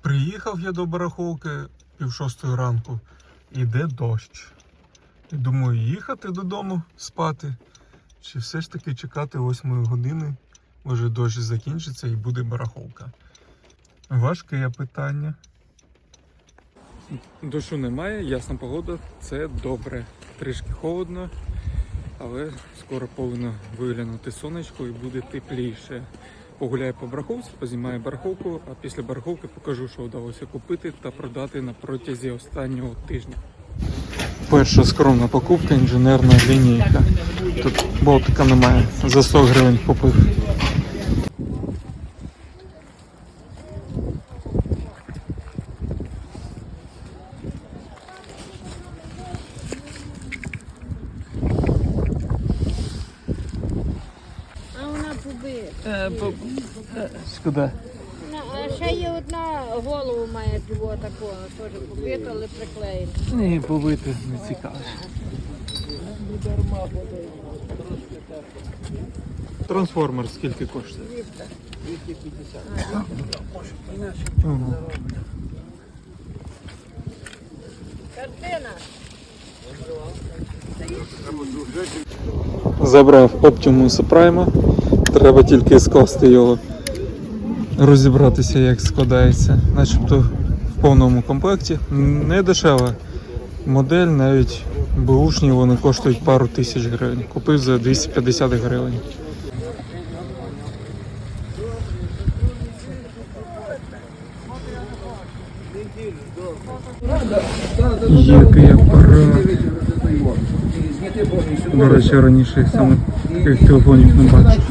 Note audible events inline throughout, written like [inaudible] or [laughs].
Приїхав я до барахолки пів шостої ранку, іде дощ. І думаю, їхати додому спати, чи все ж таки чекати восьмої години, може дощ закінчиться і буде барахолка. Важке питання. Дощу немає, ясна погода, це добре. Трішки холодно, але скоро повинно виглянути сонечко і буде тепліше. Погуляю по бараховці, познімаю бараховку, а після бараховки покажу, що вдалося купити та продати на протязі останнього тижня. Перша скромна покупка інженерна лінійка. Тут болтика немає. За 100 гривень купив. Побита. Шкода. На- А ще є одна голову має цього такого, теж побита, але приклеєна. Ні, побити не цікаво. Трансформер скільки коштує? 250. Ага. Картина. Забрав Optimus Prime. Треба тільки скласти його, розібратися, як складається. Начебто в повному комплекті. Не дешева модель, навіть бушні вони коштують пару тисяч гривень. Купив за 250 гривень. До речі, раніше саме таких телефонів не бачив.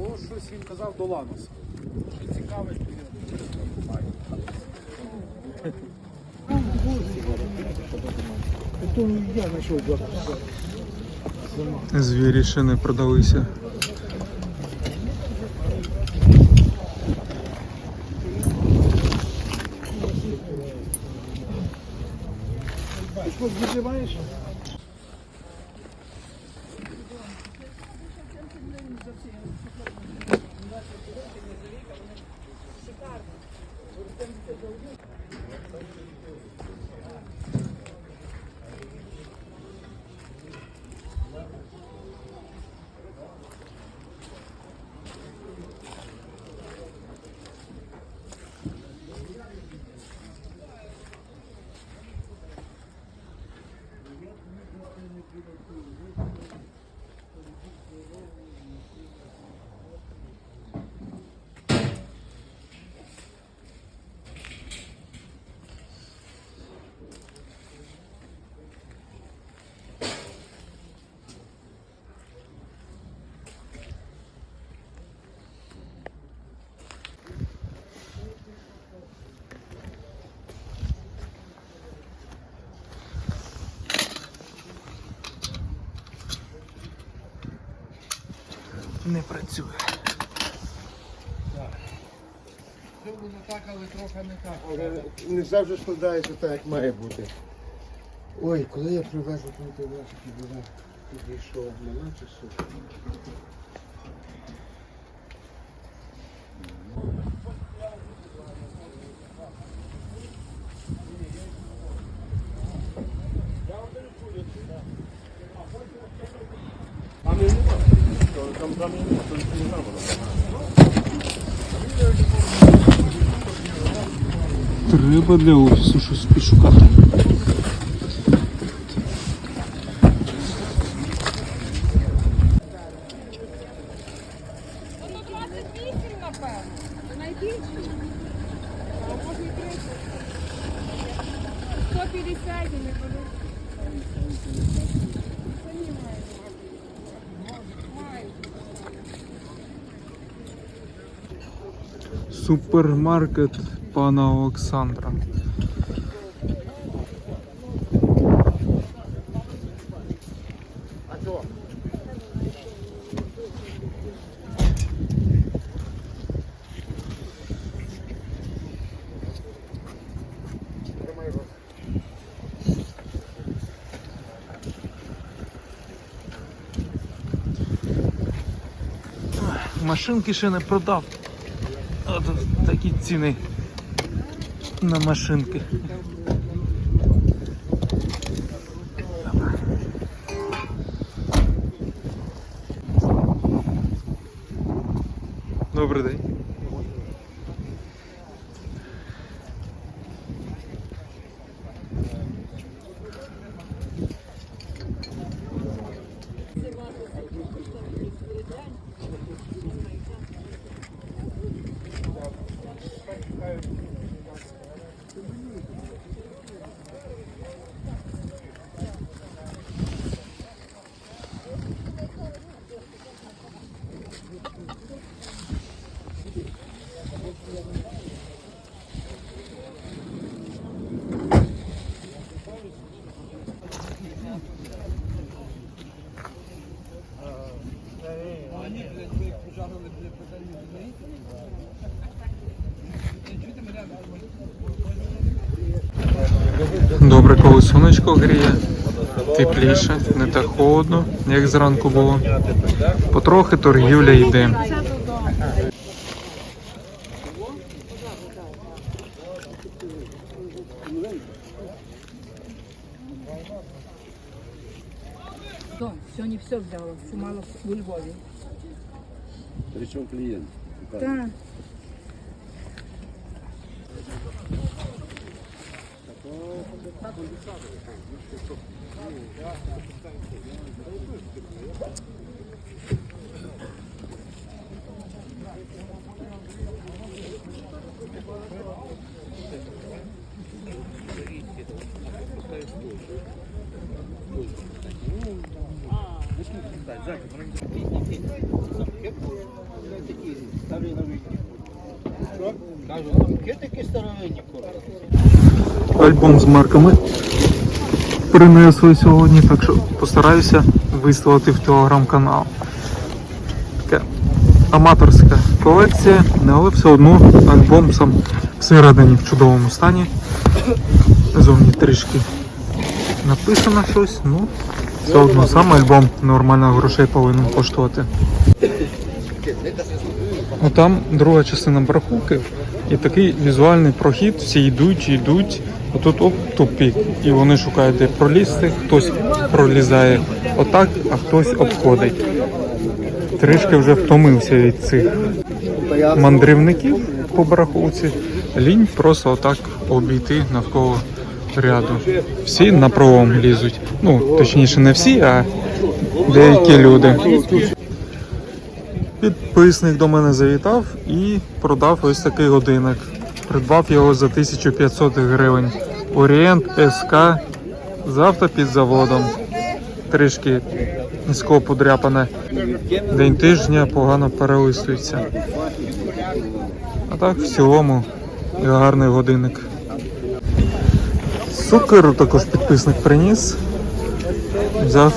О, щось він казав до Лануса. Що цікаве, що він я знайшов Звірі ще не продалися. Ти що, відживаєш? Не працює. Це воно так, але трохи не так. Але не завжди складається так, як має бути. Ой, коли я привезу тут підбирав, підійшов, на часу. треба для офісу щось підшукати. Супермаркет пана Олександра. Машинки ще не продав. От такі ціни на машинки. Добрий день. Добре, коли сонечко гріє, тепліше, не так холодно, як зранку було. Потрохи торгівля йде. Сьогодні все взяла, що мало у Львові. Причем клиент. Так. Альбом з марками принесли сьогодні, так що постараюся виставити в телеграм-канал. Така аматорська колекція, але все одно альбом сам всередині в чудовому стані. Зовні трішки написано щось, ну все одно сам альбом нормально грошей повинен коштувати. Ну там друга частина барахулки і такий візуальний прохід, всі йдуть, йдуть. Отут оп, тупік. І вони шукають, де пролізти. Хтось пролізає отак, а хтось обходить. Трішки вже втомився від цих мандрівників по барахулці. Лінь просто отак обійти навколо ряду. Всі на пролом лізуть. Ну, точніше, не всі, а деякі люди. Підписник до мене завітав і продав ось такий годинник. Придбав його за 1500 гривень. Орієнт СК з автопідзаводом. Трішки низько подряпане. День тижня погано перелистується. А так в цілому гарний годинник. Сукеру також підписник приніс. Взяв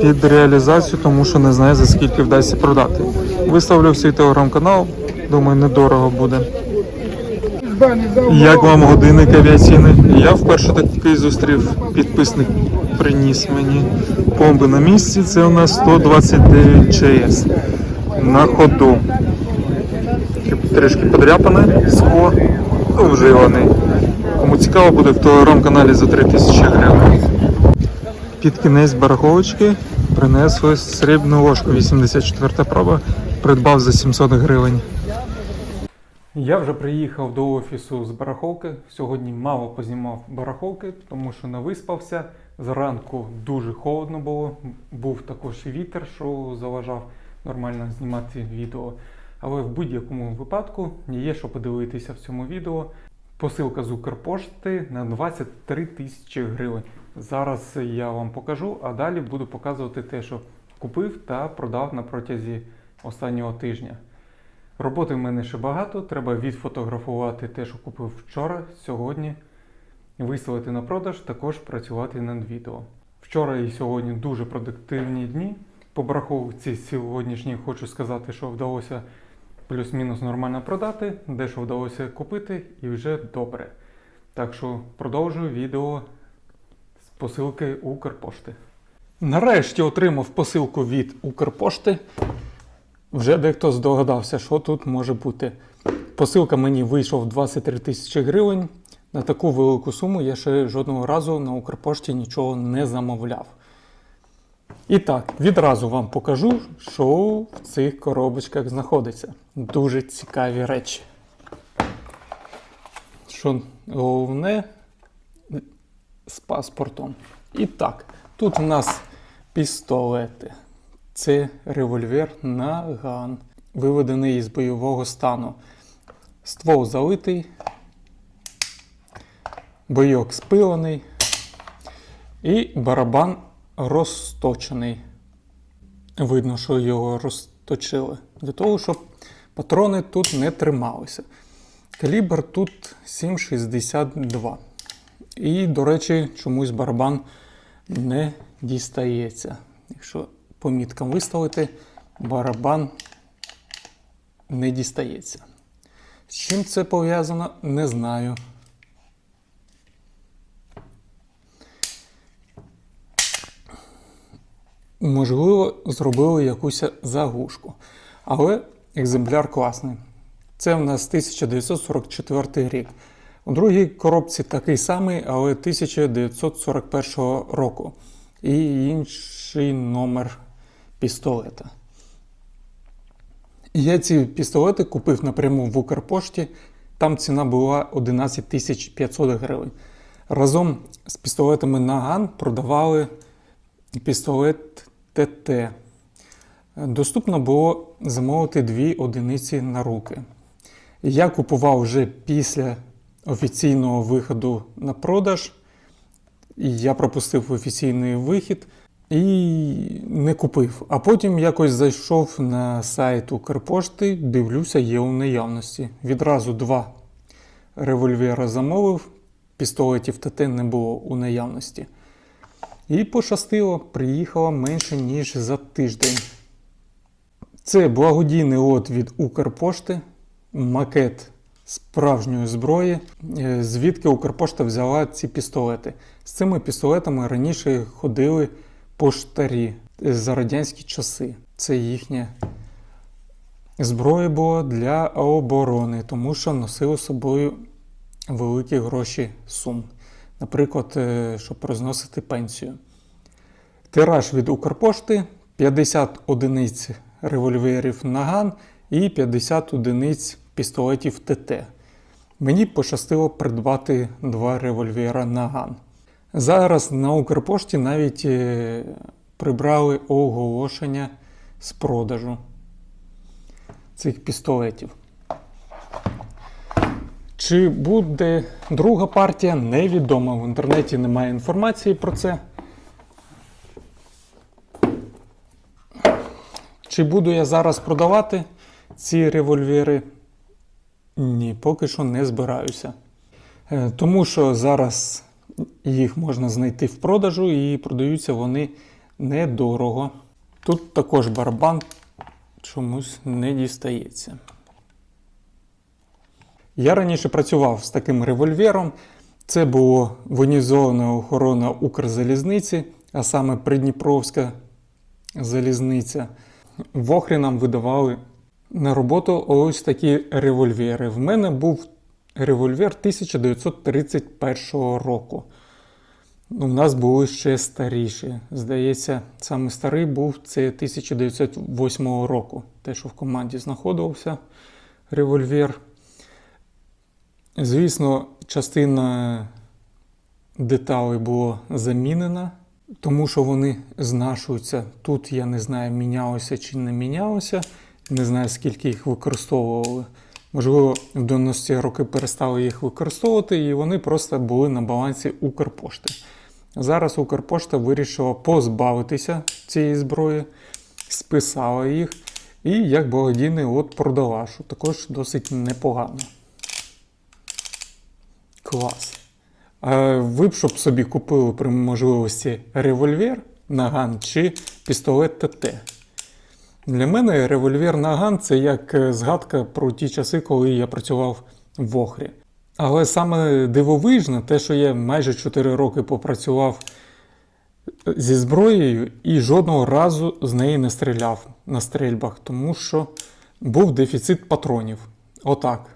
під реалізацію, тому що не знає за скільки вдасться продати. Виставлю свій телеграм-канал, думаю, недорого буде. Як вам годинник авіаційний? Я вперше такий зустрів. Підписник приніс мені помби на місці. Це у нас 129 ЧС на ходу. Трішки подряпане, скло, ну, вживаний. Кому цікаво буде в телеграм-каналі за 3000 гривень. Під кінець бараховочки принесли срібну ложку 84 проба, придбав за 700 гривень. Я вже приїхав до офісу з барахолки. Сьогодні мало познімав барахолки, тому що не виспався. Зранку дуже холодно було. Був також і вітер, що заважав нормально знімати відео. Але в будь-якому випадку є що подивитися в цьому відео. Посилка з Укрпошти на 23 тисячі гривень. Зараз я вам покажу, а далі буду показувати те, що купив та продав на протязі останнього тижня. Роботи в мене ще багато. Треба відфотографувати те, що купив вчора, сьогодні, виставити на продаж, також працювати над відео. Вчора і сьогодні дуже продуктивні дні. По браховці сьогоднішній хочу сказати, що вдалося плюс-мінус нормально продати, дещо вдалося купити і вже добре. Так що продовжую відео посилки Укрпошти. Нарешті отримав посилку від Укрпошти. Вже дехто здогадався, що тут може бути. Посилка мені вийшов 23 тисячі гривень. На таку велику суму я ще жодного разу на Укрпошті нічого не замовляв. І так, відразу вам покажу, що в цих коробочках знаходиться. Дуже цікаві речі. Що головне з паспортом. І так, тут у нас пістолети. Це револьвер Наган, виведений із бойового стану. Ствол залитий, бойок спилений і барабан розточений. Видно, що його розточили. Для того, щоб патрони тут не трималися. Калібр тут 7,62. І, до речі, чомусь барабан не дістається. Якщо по міткам виставити, барабан не дістається. З чим це пов'язано, не знаю. Можливо, зробили якусь заглушку. Але екземпляр класний. Це в нас 1944 рік. У другій коробці такий самий, але 1941 року. І інший номер пістолета. Я ці пістолети купив напряму в Укрпошті. Там ціна була 11 500 гривень. Разом з пістолетами Наган продавали пістолет ТТ. Доступно було замовити дві одиниці на руки. Я купував вже після офіційного виходу на продаж. Я пропустив офіційний вихід і не купив. А потім якось зайшов на сайт Укрпошти, дивлюся, є у наявності. Відразу два револьвера замовив, пістолетів ТТ не було у наявності. І пощастило, приїхало менше, ніж за тиждень. Це благодійний лот від Укрпошти, макет справжньої зброї, е, звідки Укрпошта взяла ці пістолети. З цими пістолетами раніше ходили поштарі за радянські часи. Це їхня зброя була для оборони, тому що носили з собою великі гроші сум. Наприклад, е, щоб розносити пенсію. Тираж від Укрпошти 50 одиниць револьверів Наган і 50 одиниць пістолетів ТТ. Мені пощастило придбати два револьвера Наган. Зараз на Укрпошті навіть е, прибрали оголошення з продажу цих пістолетів. Чи буде друга партія, невідомо. В інтернеті немає інформації про це. Чи буду я зараз продавати ці револьвери? Ні, поки що не збираюся. Е, Тому що зараз їх можна знайти в продажу і продаються вони недорого. Тут також барабан чомусь не дістається. Я раніше працював з таким револьвером. Це була воєнізована охорона Укрзалізниці, а саме Придніпровська залізниця. В Охрі нам видавали на роботу ось такі револьвери. В мене був револьвер 1931 року. У нас були ще старіші. Здається, саме старий був це 1908 року. Те, що в команді знаходився револьвер. Звісно, частина деталей була замінена, тому що вони знашуються. Тут я не знаю, мінялося чи не мінялося. Не знаю, скільки їх використовували. Можливо, в 90-ті роки перестали їх використовувати, і вони просто були на балансі Укрпошти. Зараз Укрпошта вирішила позбавитися цієї зброї, списала їх І як благодійний от продала, що також досить непогано. Клас. А ви б щоб собі купили при можливості револьвер Наган чи пістолет ТТ? Для мене револьвер Наган це як е, згадка про ті часи, коли я працював в Охрі. Але саме дивовижне, те, що я майже 4 роки попрацював зі зброєю і жодного разу з неї не стріляв на стрільбах, тому що був дефіцит патронів. Отак.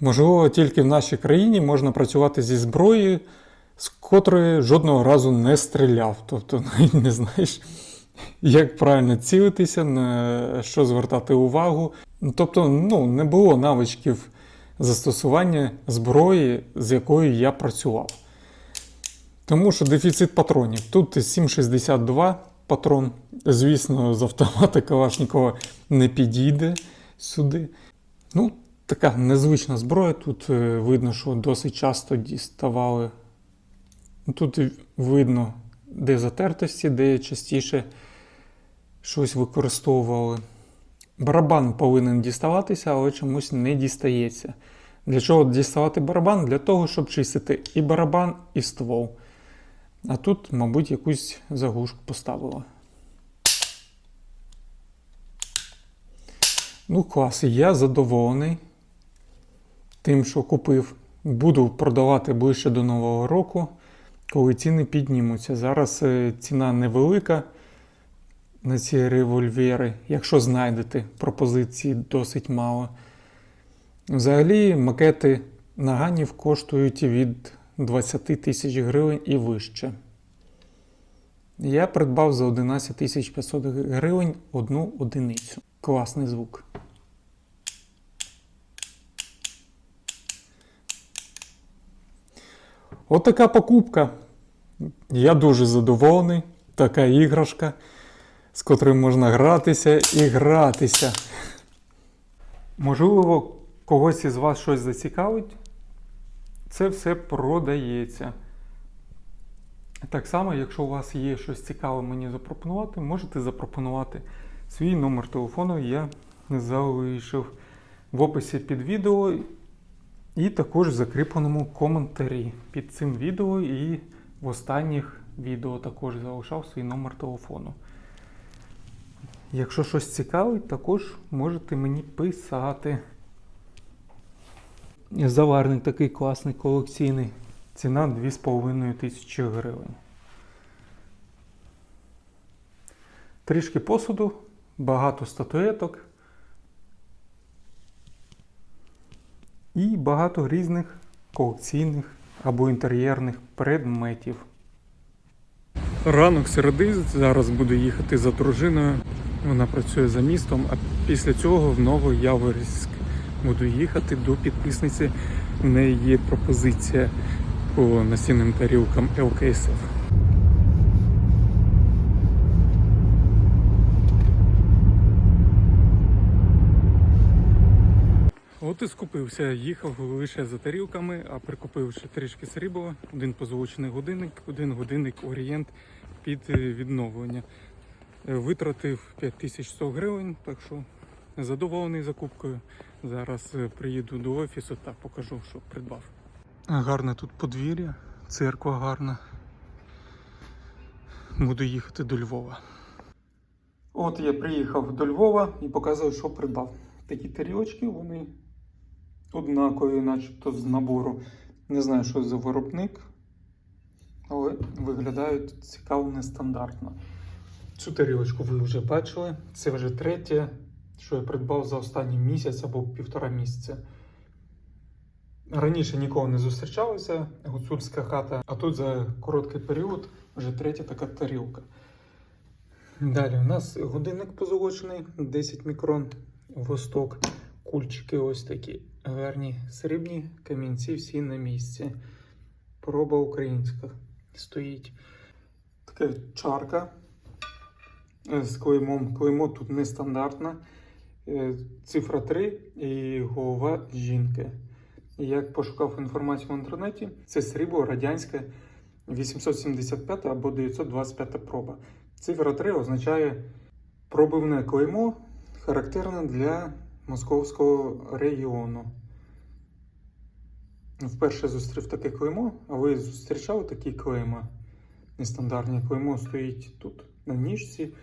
Можливо, тільки в нашій країні можна працювати зі зброєю, з котрої жодного разу не стріляв. Тобто [laughs] не знаєш, як правильно цілитися, на що звертати увагу. Тобто, ну, не було навичків застосування зброї, з якою я працював. Тому що дефіцит патронів. Тут 7,62 патрон. Звісно, з автомата Калашникова не підійде сюди. Ну, така незвична зброя. Тут е, видно, що досить часто діставали. Тут видно, де затертості, де частіше щось використовували. Барабан повинен діставатися, але чомусь не дістається. Для чого діставати барабан? Для того, щоб чистити і барабан, і ствол. А тут, мабуть, якусь заглушку поставила. Ну, клас, я задоволений тим, що купив. Буду продавати ближче до Нового року, коли ціни піднімуться. Зараз е, ціна невелика на ці револьвери. Якщо знайдете, пропозиції досить мало. Взагалі, макети наганів коштують від 20 тисяч гривень і вище. Я придбав за 11 тисяч 500 гривень одну одиницю. Класний звук. От покупка. Я дуже задоволений. Така іграшка, з котрою можна гратися і гратися. Можливо, когось із вас щось зацікавить. Це все продається. Так само, якщо у вас є щось цікаве мені запропонувати, можете запропонувати свій номер телефону. Я залишив в описі під відео і також в закріпленому коментарі під цим відео і в останніх відео також залишав свій номер телефону. Якщо щось цікавить, також можете мені писати. Заварник такий класний колекційний. Ціна 2,5 тисячі гривень. Трішки посуду, багато статуеток і багато різних колекційних або інтер'єрних предметів. Ранок середи, зараз буду їхати за дружиною. Вона працює за містом, а після цього в Новояворівськ буду їхати до підписниці. В неї є пропозиція по настінним тарілкам ЛКСФ. От і скупився. Їхав лише за тарілками, а прикупив ще трішки срібла, один позолочений годинник, один годинник Орієнт під е, відновлення. Е, Витратив 5100 гривень, так що задоволений закупкою. Зараз е, приїду до офісу та покажу, що придбав. Гарне тут подвір'я, церква гарна. Буду їхати до Львова. От я приїхав до Львова і показую, що придбав. Такі тарілочки, вони однакові, начебто з набору. Не знаю, що за виробник, але виглядають цікаво нестандартно. Цю тарілочку ви вже бачили. Це вже третє, що я придбав за останній місяць або півтора місяця. Раніше ніколи не зустрічалася гуцульська хата, а тут за короткий період вже третя така тарілка. Далі у нас годинник позолочений, 10 мікрон восток. Кульчики ось такі гарні, срібні камінці всі на місці. Проба українська стоїть. Така чарка з клеймом. Клеймо тут нестандартне. Е, Цифра 3 і голова жінки. Як пошукав інформацію в інтернеті, це срібло радянське 875 або 925 проба. Цифра 3 означає Пробивне клеймо характерне для московського регіону. Вперше зустрів таке клеймо, а ви зустрічали такі клейма? Нестандартні клеймо стоїть тут на ніжці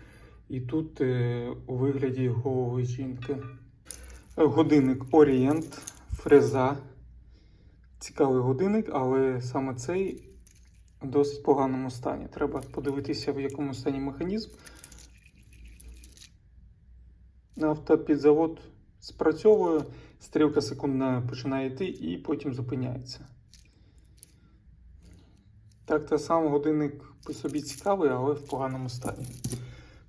і тут е, у вигляді голови жінки. Е, Годинник Орієнт, фреза. Цікавий годинник, але саме цей в досить поганому стані. Треба подивитися, в якому стані механізм. Автопідзавод спрацьовує, стрілка секундна починає йти і потім зупиняється. Так, та сам годинник по собі цікавий, але в поганому стані.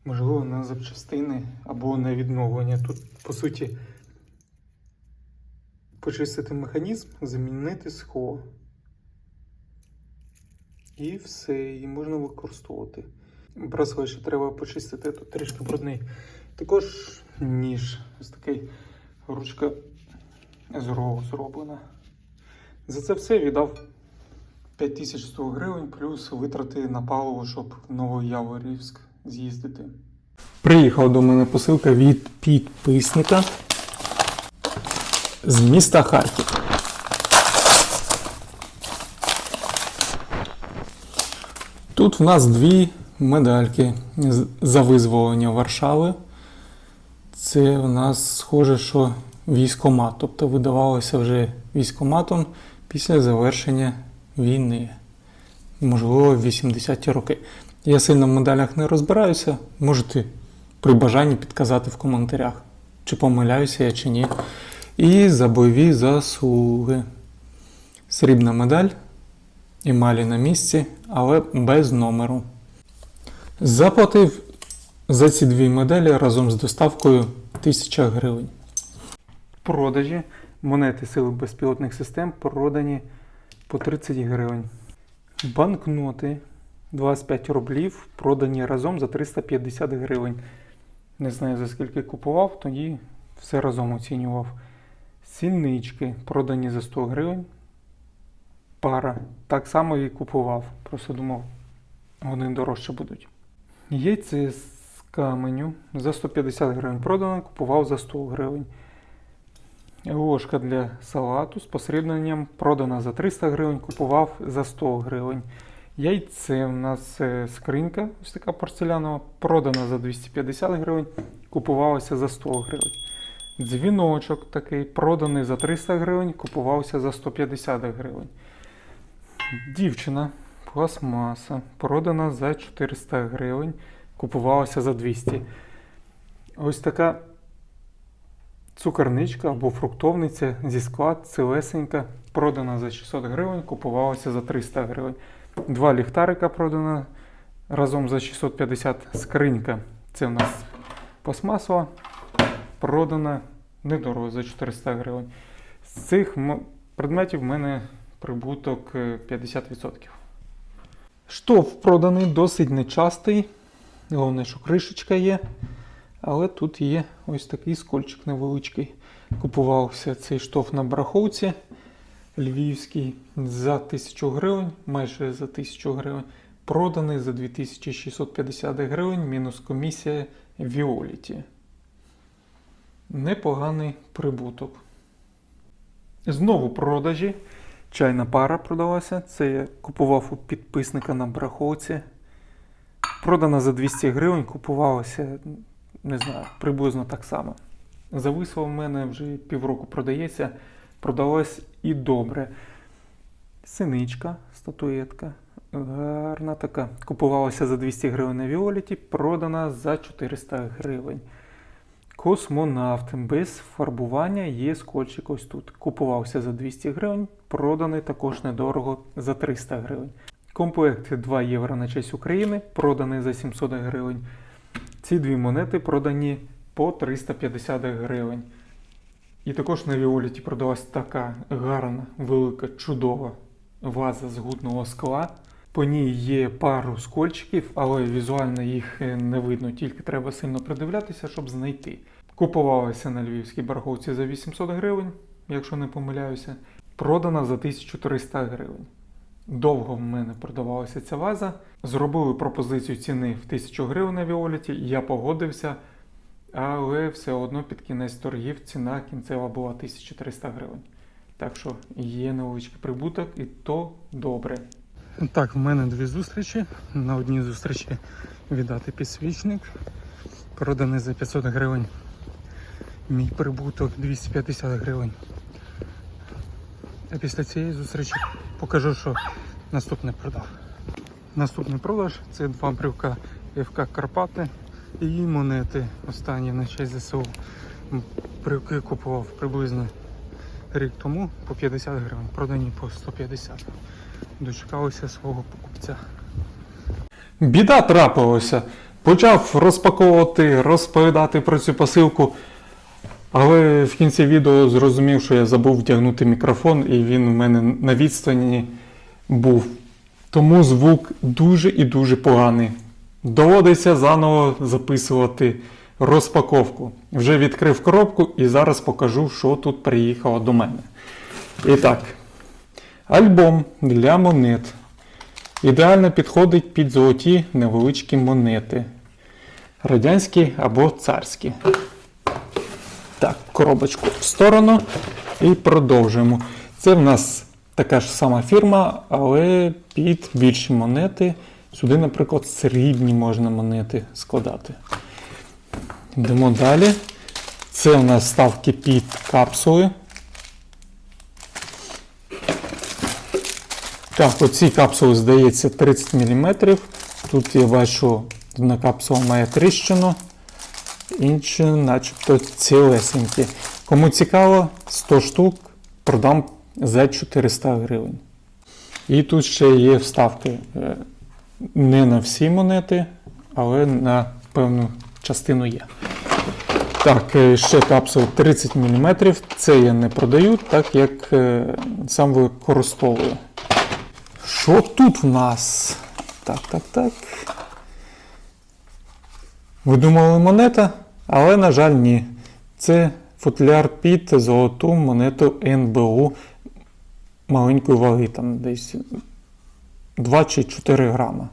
Можливо, на запчастини або на відновлення. Тут, по суті, почистити механізм, замінити схо. І все, і можна використовувати. Браслет ще треба почистити, тут трішки брудний. Також ніж, ось такий ручка з рову зроблена. За це все віддав 5100 гривень, плюс витрати на паливо, щоб в Новояворівськ з'їздити. Приїхала до мене посилка від підписника з міста Харків. Тут в нас дві медальки за визволення Варшави. Це в нас схоже, що військомат, тобто видавалося вже військоматом після завершення війни, можливо, в 80-ті роки. Я сильно в медалях не розбираюся. Можете при бажанні підказати в коментарях, чи помиляюся я чи ні. І за бойові заслуги. Срібна медаль, емалі на місці, але без номеру. Заплатив за ці дві моделі разом з доставкою 1000 гривень. Продажі монети сили безпілотних систем продані по 30 гривень. Банкноти 25 рублів продані разом за 350 гривень. Не знаю за скільки купував, тоді все разом оцінював. Сільнички продані за 100 гривень. Пара. Так само і купував. Просто думав, вони дорожче будуть. Яйце з каменю за 150 гривень продано, купував за 100 гривень. Ложка для салату з посрібненням продана за 300 гривень, купував за 100 гривень. Яйце у нас е, скринька, ось така порцелянова, продана за 250 гривень, купувалася за 100 гривень. Дзвіночок такий, проданий за 300 гривень, купувався за 150 гривень. Дівчина, пластмаса, продана за 400 гривень, купувалася за 200. Ось така цукерничка або фруктовниця зі скла цілесенька, продана за 600 гривень, купувалася за 300 гривень. Два ліхтарика продано разом за 650 скринька. Це в нас пластмасова, продана недорого за 400 гривень. З цих предметів в мене прибуток е, 50%. Штоф проданий досить нечастий. Головне, що кришечка є. Але тут є ось такий скольчик невеличкий. Купувався цей штоф на бараховці львівський за 1000 гривень, майже за 1000 гривень. Проданий за 2650 гривень, мінус комісія Віоліті. Непоганий прибуток. Знову продажі. Чайна пара продалася. Це я купував у підписника на бараховці. Продана за 200 гривень, купувалася, не знаю, приблизно так само. Зависло в мене вже півроку продається, продалась і добре. Синичка, статуетка. Гарна така. Купувалася за 200 гривень на Віоліті, продана за 400 гривень. Космонавт без фарбування є скотчик ось тут. Купувався за 200 гривень, проданий також недорого за 300 гривень. Комплект 2 євро на честь України, проданий за 700 гривень. Ці дві монети продані по 350 гривень. І також на Віоліті продалась така гарна, велика, чудова ваза з гутного скла. По ній є пару скольчиків, але візуально їх е, не видно, тільки треба сильно придивлятися, щоб знайти. Купувалася на львівській бараховці за 800 гривень, якщо не помиляюся. Продана за 1300 гривень. Довго в мене продавалася ця ваза. Зробили пропозицію ціни в 1000 гривень на Віоліті, я погодився, але все одно під кінець торгів ціна кінцева була 1300 гривень. Так що є невеличкий прибуток, і то добре. Так, в мене дві зустрічі. На одній зустрічі віддати підсвічник, проданий за 500 гривень. Мій прибуток 250 гривень. А після цієї зустрічі покажу, що наступне продав. Наступний продаж це два брюка ФК Карпати і монети останні на честь ЗСУ. Брюки купував приблизно рік тому по 50 гривень, продані по 150. Дочекалися свого покупця. Біда трапилася. Почав розпаковувати, розповідати про цю посилку. Але в кінці відео зрозумів, що я забув вдягнути мікрофон, і він у мене на відстані був. Тому звук дуже і дуже поганий. Доводиться заново записувати розпаковку. Вже відкрив коробку і зараз покажу, що тут приїхало до мене. І так, альбом для монет. Ідеально підходить під золоті невеличкі монети. Радянські або царські. Так, коробочку в сторону і продовжуємо. Це в нас така ж сама фірма, але під більші монети. Сюди, наприклад, срібні можна монети складати. Йдемо далі. Це у нас ставки під капсули. Так, оці капсули, здається, 30 мм. Тут я бачу, одна капсула має тріщину інші, начебто, цілесенькі. Кому цікаво, 100 штук продам за 400 гривень. І тут ще є вставки е, не на всі монети, але на певну частину є. Так, е, ще капсул 30 мм. Це я не продаю, так як е, сам використовую. Що тут в нас? Так, так, так. Ви думали монета? Але, на жаль, ні. Це футляр під золоту монету НБУ маленької ваги, там десь 2 чи 4 грама.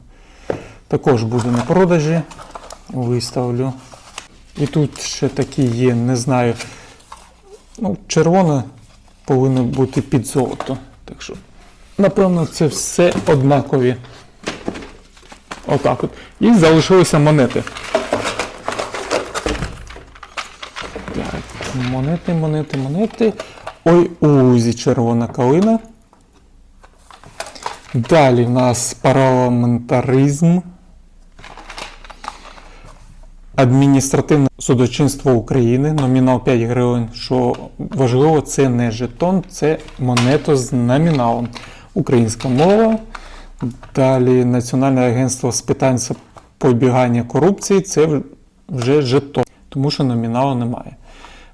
Також буде на продажі. Виставлю. І тут ще такі є, не знаю. Ну, червона повинна бути під золото. Так що, напевно, це все однакові. Отак от. І залишилися монети. Так, монети, монети, монети. Ой, узі, червона калина. Далі в нас парламентаризм. Адміністративне судочинство України, номінал 5 гривень. Що важливо, це не жетон, це монета з номіналом. Українська мова. Далі Національне агентство з питань запобігання корупції це вже жетон, тому що номіналу немає.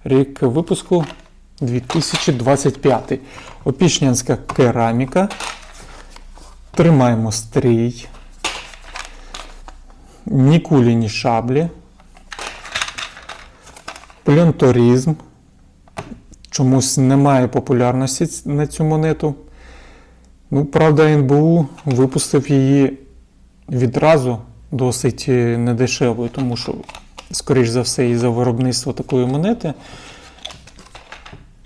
Рік випуску 2025. Опішнянська кераміка. Тримаємо стрій. Нікуліні шаблі. Плюнторизм. Чомусь немає популярності на цю монету. Ну, правда, НБУ випустив її відразу досить е, недешевою, тому що, скоріш за все, і за виробництво такої монети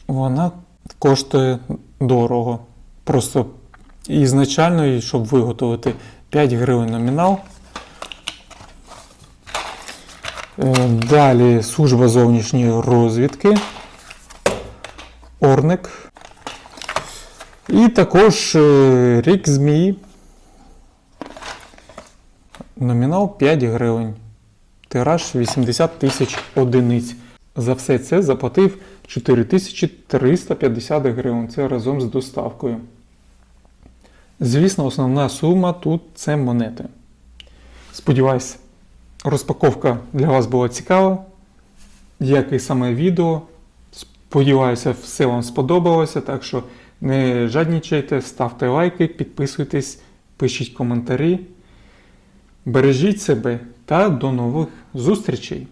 вона коштує дорого. Просто ізначально, щоб виготовити 5 гривень номінал. Е, Далі служба зовнішньої розвідки. Орник. І також е, рік змії. Номінал 5 гривень. Тираж 80 тисяч одиниць. За все це заплатив 4350 гривень. Це разом з доставкою. Звісно, основна сума тут це монети. Сподіваюсь, розпаковка для вас була цікава. Як і саме відео. Сподіваюся, все вам сподобалося. Так що не жаднічайте, ставте лайки, підписуйтесь, пишіть коментарі. Бережіть себе та до нових зустрічей!